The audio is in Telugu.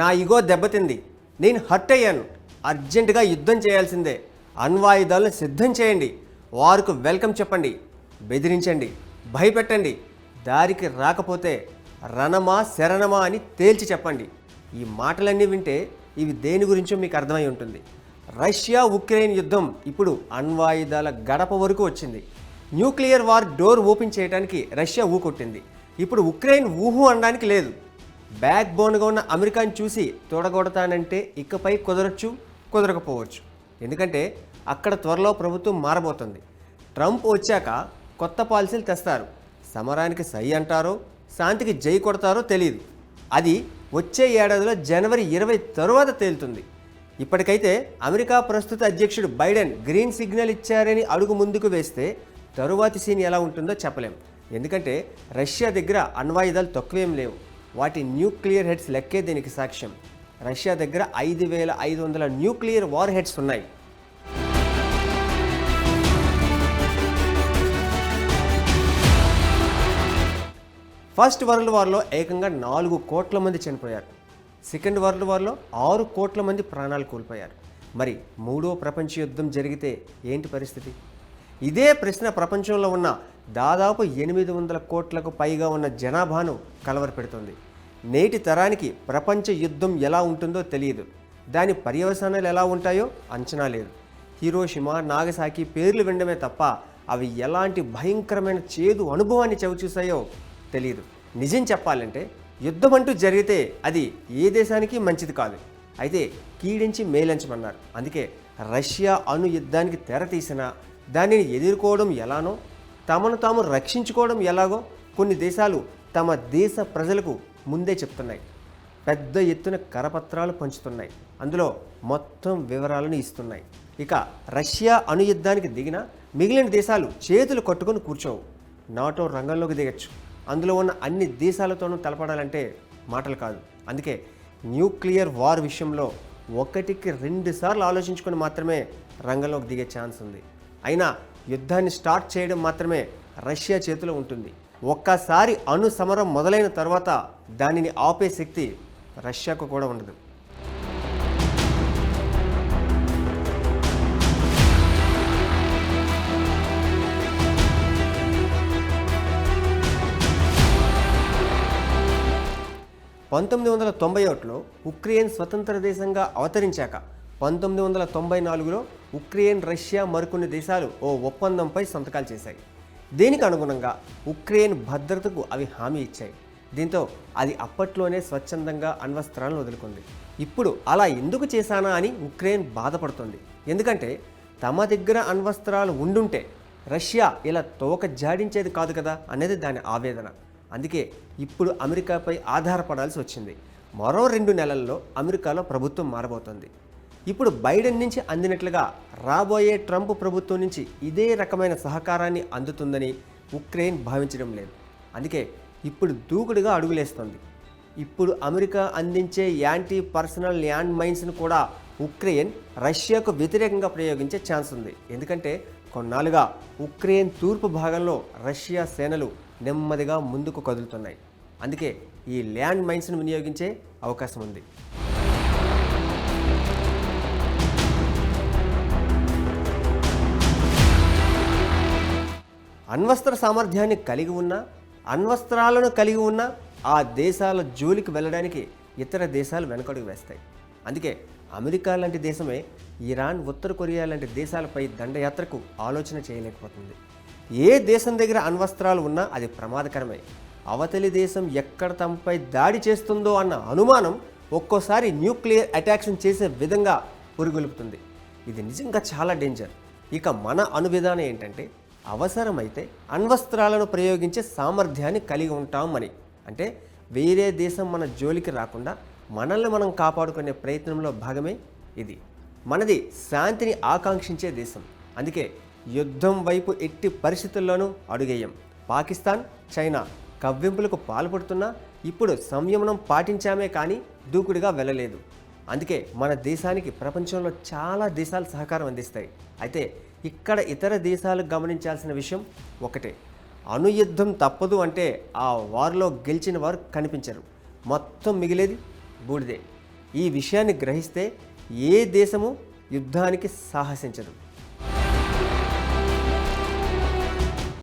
నా ఇగో దెబ్బతింది. నేను హర్ట్ అయ్యాను. అర్జెంటుగా యుద్ధం చేయాల్సిందే. అణ్వాయుధాలను సిద్ధం చేయండి. వారికి వెల్కమ్ చెప్పండి. బెదిరించండి. భయపెట్టండి. దారికి రాకపోతే రణమా శరణమా అని తేల్చి చెప్పండి. ఈ మాటలన్నీ వింటే ఇవి దేని గురించో మీకు అర్థమై ఉంటుంది. రష్యా ఉక్రెయిన్ యుద్ధం ఇప్పుడు అణ్వాయుధాల గడప వరకు వచ్చింది. న్యూక్లియర్ వార్ డోర్ ఓపెన్ చేయడానికి రష్యా ఊకొట్టింది. ఇప్పుడు ఉక్రెయిన్ ఊహు అనడానికి లేదు. బ్యాక్ బోన్గా ఉన్న అమెరికాని చూసి తోడగొడతానంటే ఇకపై కుదరచ్చు కుదరకపోవచ్చు. ఎందుకంటే అక్కడ త్వరలో ప్రభుత్వం మారబోతుంది. ట్రంప్ వచ్చాక కొత్త పాలసీలు తెస్తారు. సమరానికి సై అంటారో శాంతికి జై కొడతారో తెలియదు అది వచ్చే ఏడాదిలో జనవరి ఇరవై తరువాత తేలుతుంది. ఇప్పటికైతే అమెరికా ప్రస్తుత అధ్యక్షుడు బైడెన్ గ్రీన్ సిగ్నల్ ఇచ్చారని అడుగు ముందుకు వేస్తే తరువాతి సీన్ ఎలా ఉంటుందో చెప్పలేం. ఎందుకంటే రష్యా దగ్గర అణ్వాయుధాలు తక్కువేం లేవు. వాటి న్యూక్లియర్ హెడ్స్ లెక్కే దీనికి సాక్ష్యం. రష్యా దగ్గర ఐదు వేల ఐదు వందల న్యూక్లియర్ వార్ హెడ్స్ ఉన్నాయి. ఫస్ట్ వరల్డ్ వార్లో ఏకంగా నాలుగు కోట్ల మంది చనిపోయారు. సెకండ్ వరల్డ్ వార్లో ఆరు కోట్ల మంది ప్రాణాలు కోల్పోయారు. మరి మూడో ప్రపంచ యుద్ధం జరిగితే ఏంటి పరిస్థితి? ఇదే ప్రశ్న ప్రపంచంలో ఉన్న దాదాపు ఎనిమిది వందల కోట్లకు పైగా ఉన్న జనాభాను కలవరపెడుతుంది. నేటి తరానికి ప్రపంచ యుద్ధం ఎలా ఉంటుందో తెలియదు. దాని పర్యవసానాలు ఎలా ఉంటాయో అంచనా లేదు. హీరోషిమా నాగసాకి పేర్లు వినడమే తప్ప అవి ఎలాంటి భయంకరమైన చేదు అనుభవాన్ని చవిచూసాయో తెలియదు నిజం చెప్పాలంటే యుద్ధం అంటూ జరిగితే అది ఏ దేశానికి మంచిది కాదు. అయితే కీడించి మేలంచమన్నారు. అందుకే రష్యా అణు యుద్ధానికి తెర తీసిన దానిని ఎదుర్కోవడం ఎలానో తమను తాము రక్షించుకోవడం ఎలాగో కొన్ని దేశాలు తమ దేశ ప్రజలకు ముందే చెప్తున్నాయి. పెద్ద ఎత్తున కరపత్రాలు పంచుతున్నాయి. అందులో మొత్తం వివరాలను ఇస్తున్నాయి. ఇక రష్యా అణుయుద్ధానికి దిగిన మిగిలిన దేశాలు చేతులు కట్టుకొని కూర్చోవు. నాటో రంగంలోకి దిగచ్చు. అందులో ఉన్న అన్ని దేశాలతోనూ తలపడాలంటే మాటలు కాదు. అందుకే న్యూక్లియర్ వార్ విషయంలో ఒకటికి రెండు సార్లు ఆలోచించుకొని మాత్రమే రంగంలోకి దిగే ఛాన్స్ ఉంది. అయినా యుద్ధాన్ని స్టార్ట్ చేయడం మాత్రమే రష్యా చేతిలో ఉంటుంది. ఒక్కసారి అణు సమరం మొదలైన తర్వాత దానిని ఆపే శక్తి రష్యాకు కూడా ఉండదు. పంతొమ్మిది వందల తొంభై ఒకటిలో ఉక్రెయిన్ స్వతంత్ర దేశంగా అవతరించాక పంతొమ్మిది వందల తొంభై నాలుగులో ఉక్రెయిన్ రష్యా మరికొన్ని దేశాలు ఓ ఒప్పందంపై సంతకాలు చేశాయి. దీనికి అనుగుణంగా ఉక్రెయిన్ భద్రతకు అవి హామీ ఇచ్చాయి? దీంతో అది అప్పట్లోనే స్వచ్ఛందంగా అణ్వస్త్రాలను వదులుకుంది. ఇప్పుడు అలా ఎందుకు చేశానా అని ఉక్రెయిన్ బాధపడుతుంది. ఎందుకంటే తమ దగ్గర అణ్వస్త్రాలు ఉండుంటే రష్యా ఇలా తోక జాడించేది కాదు కదా అనేది దాని ఆవేదన. అందుకే ఇప్పుడు అమెరికాపై ఆధారపడాల్సి వచ్చింది. మరో రెండు నెలల్లో అమెరికాలో ప్రభుత్వం మారబోతోంది. ఇప్పుడు బైడెన్ నుంచి అందినట్లుగా రాబోయే ట్రంప్ ప్రభుత్వం నుంచి ఇదే రకమైన సహకారాన్ని అందుతుందని ఉక్రెయిన్ భావించడం లేదు. అందుకే ఇప్పుడు దూకుడుగా అడుగులేస్తోంది. ఇప్పుడు అమెరికా అందించే యాంటీ పర్సనల్ ల్యాండ్ మైన్స్ను కూడా ఉక్రెయిన్ రష్యాకు వ్యతిరేకంగా ప్రయోగించే ఛాన్స్ ఉంది. ఎందుకంటే కొన్నాళ్ళుగా ఉక్రెయిన్ తూర్పు భాగంలో రష్యా సేనలు నెమ్మదిగా ముందుకు కదులుతున్నాయి. అందుకే ఈ ల్యాండ్ మైన్స్ను వినియోగించే అవకాశం ఉంది. అణ్వస్త్ర సామర్థ్యాన్ని కలిగి ఉన్న అణ్వస్త్రాలను కలిగి ఉన్న ఆ దేశాల జోలికి వెళ్ళడానికి ఇతర దేశాలు వెనకడుగు వేస్తాయి. అందుకే అమెరికా లాంటి దేశమే ఇరాన్ ఉత్తర కొరియా లాంటి దేశాలపై దండయాత్రకు ఆలోచన చేయలేకపోతుంది. ఏ దేశం దగ్గర అణ్వస్త్రాలు ఉన్నా అది ప్రమాదకరమే. అవతలి దేశం ఎక్కడ తమపై దాడి చేస్తుందో అన్న అనుమానం ఒక్కోసారి న్యూక్లియర్ అటాక్షన్ చేసే విధంగా పురుగులుపుతుంది. ఇది నిజంగా చాలా డేంజర్. ఇక మన అనువిధానం ఏంటంటే అవసరమైతే అణ్వస్త్రాలను ప్రయోగించే సామర్థ్యాన్ని కలిగి ఉంటామని. అంటే వేరే దేశం మన జోలికి రాకుండా మనల్ని మనం కాపాడుకునే ప్రయత్నంలో భాగమే ఇది. మనది శాంతిని ఆకాంక్షించే దేశం. అందుకే యుద్ధం వైపు ఎట్టి పరిస్థితుల్లోనూ అడుగేయం. పాకిస్తాన్ చైనా కవ్వింపులకు పాల్పడుతున్నా ఇప్పుడు సంయమనం పాటించామే కానీ దూకుడుగా వెళ్ళలేదు. అందుకే మన దేశానికి ప్రపంచంలో చాలా దేశాలు సహకారం అందిస్తాయి. అయితే ఇక్కడ ఇతర దేశాలు గమనించాల్సిన విషయం ఒకటే. అణుయుద్ధం తప్పదు అంటే ఆ వార్లో గెలిచిన వారు కనిపించరు. మొత్తం మిగిలేది బూడిదే. ఈ విషయాన్ని గ్రహిస్తే ఏ దేశము యుద్ధానికి సాహసించదు.